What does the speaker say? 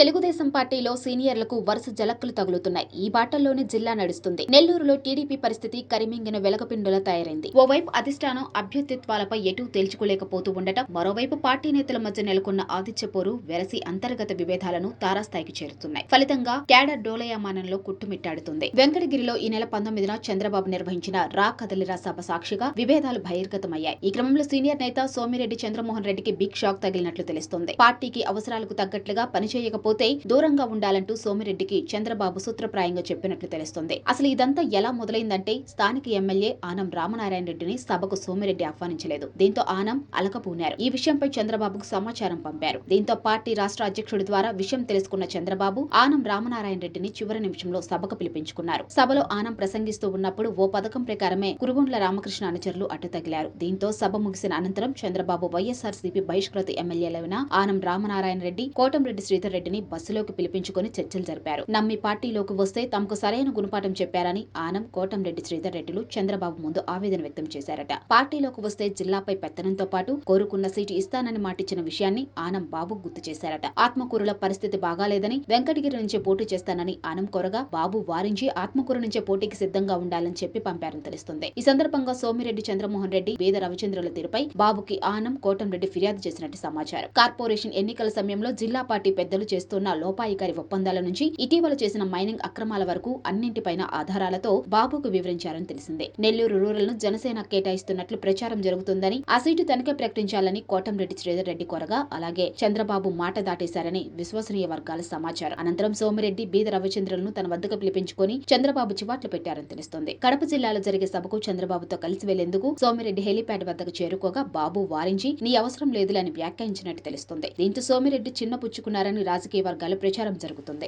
తెలుగుదేశం పార్టీలో సీనియర్లకు వరుస జలక్కులు తగులుతున్నాయి. ఈ బాటల్లోనే జిల్లా నడుస్తుంది. నెల్లూరులో టీడీపీ పరిస్థితి కరిమింగిన వెలగపిండులా తయారైంది. ఓవైపు అధిష్టానం అభ్యర్థిత్వాలపై ఎటూ తేల్చుకోలేకపోతూ ఉండటం మరోవైపు పార్టీ నేతల మధ్య నెలకొన్న ఆదిత్యపోరు వెరసి అంతర్గత విభేదాలను తారాస్థాయికి చేరుతున్నాయి. ఫలితంగా క్యాడర్ డోలయమానంలో కుట్టుమిట్టాడుతుంది. వెంకటగిరిలో ఈ నెల పంతొమ్మిదిన చంద్రబాబు నిర్వహించిన రా కదలిరా సభ సాక్షిగా విభేదాలు బహిర్గతమయ్యాయి. ఈ క్రమంలో సీనియర్ నేత సోమిరెడ్డి చంద్రమోహన్ రెడ్డికి బిగ్ షాక్ తగిలినట్లు తెలుస్తోంది. పార్టీకి అవసరాలకు తగ్గట్లుగా లేకపోతే దూరంగా ఉండాలంటూ సోమిరెడ్డికి చంద్రబాబు సూత్రప్రాయంగా చెప్పినట్లు తెలుస్తోంది. అసలు ఇదంతా ఎలా మొదలైందంటే స్థానిక ఎమ్మెల్యే ఆనం రామనారాయణ రెడ్డిని సభకు సోమిరెడ్డి ఆహ్వానించలేదు. దీంతో ఆనం అలకపూనారు. ఈ విషయంపై చంద్రబాబుకు సమాచారం పంపారు. దీంతో పార్టీ రాష్ట్ర అధ్యక్షుడి ద్వారా విషయం తెలుసుకున్న చంద్రబాబు ఆనం రామనారాయణ రెడ్డిని చివరి నిమిషంలో సభకు పిలిపించుకున్నారు. సభలో ఆనం ప్రసంగిస్తూ ఉన్నప్పుడు ఓ పథకం ప్రకారమే కురుగుండ్ల రామకృష్ణ అనుచరులు అడ్డు తగిలారు. దీంతో సభ ముగిసిన అనంతరం చంద్రబాబు వైఎస్ఆర్ బహిష్కృత ఎమ్మెల్యేలైన ఆనం రామనారాయణ రెడ్డి కోటంరెడ్డి శ్రీధర్ రెడ్డిని బస్సులోకి పిలిపించుకుని చర్చలు జరిపారు. నమ్మి పార్టీలోకి వస్తే తమకు సరైన గుణపాఠం చెప్పారని ఆనం కోటంరెడ్డి శ్రీధర్ రెడ్డిలు చంద్రబాబు ముందు ఆవేదన వ్యక్తం చేశారట. పార్టీలోకి వస్తే జిల్లాపై పెత్తనంతో పాటు కోరుకున్న సీటు ఇస్తానని మాటిచ్చిన విషయాన్ని ఆనం బాబు గుర్తు చేశారట. ఆత్మకూరుల పరిస్థితి బాగాలేదని వెంకటగిరి నుంచే పోటీ చేస్తానని ఆనం కోరగా బాబు వారించి ఆత్మకూరు నుంచే పోటీకి సిద్ధంగా ఉండాలని చెప్పి పంపారని తెలుస్తుంది. ఈ సందర్భంగా సోమిరెడ్డి చంద్రమోహన్ రెడ్డి వేద రవిచంద్రుల తీరుపై బాబుకి ఆనం కోటంరెడ్డి ఫిర్యాదు చేసినట్టు సమాచారం. కార్పొరేషన్ ఎన్నికల సమయంలో జిల్లా పార్టీ పెద్దలు చేస్తున్న లోపాయికారి ఒప్పందాల నుంచి ఇటీవల చేసిన మైనింగ్ అక్రమాల వరకు అన్నింటిపైన ఆధారాలతో బాబుకు వివరించారని తెలిసిందే. నెల్లూరు రూరల్ను జనసేన కేటాయిస్తున్నట్లు ప్రచారం జరుగుతుందని ఆ సీటు తనకే ప్రకటించాలని కోటంరెడ్డి శ్రీధర్ రెడ్డి కోరగా అలాగే చంద్రబాబు మాట దాటేశారని విశ్వసనీయ వర్గాల సమాచారం. అనంతరం సోమిరెడ్డి బీద రవిచంద్రులను తన వద్దకు పిలిపించుకొని చంద్రబాబు చివాట్లు పెట్టారని తెలుస్తోంది. కడప జిల్లాలో జరిగే సభకు చంద్రబాబుతో కలిసి వెళ్ళేందుకు సోమిరెడ్డి హెలీప్యాడ్ వద్దకు చేరుకోగా బాబు వారించి నీ అవసరం లేదులని వ్యాఖ్యానించినట్టు తెలుస్తుంది. దీంతో సోమిరెడ్డి చిన్న పుచ్చుకున్నారని రాజకీయ రాజకీయ వర్గాల ప్రచారం జరుగుతుంది.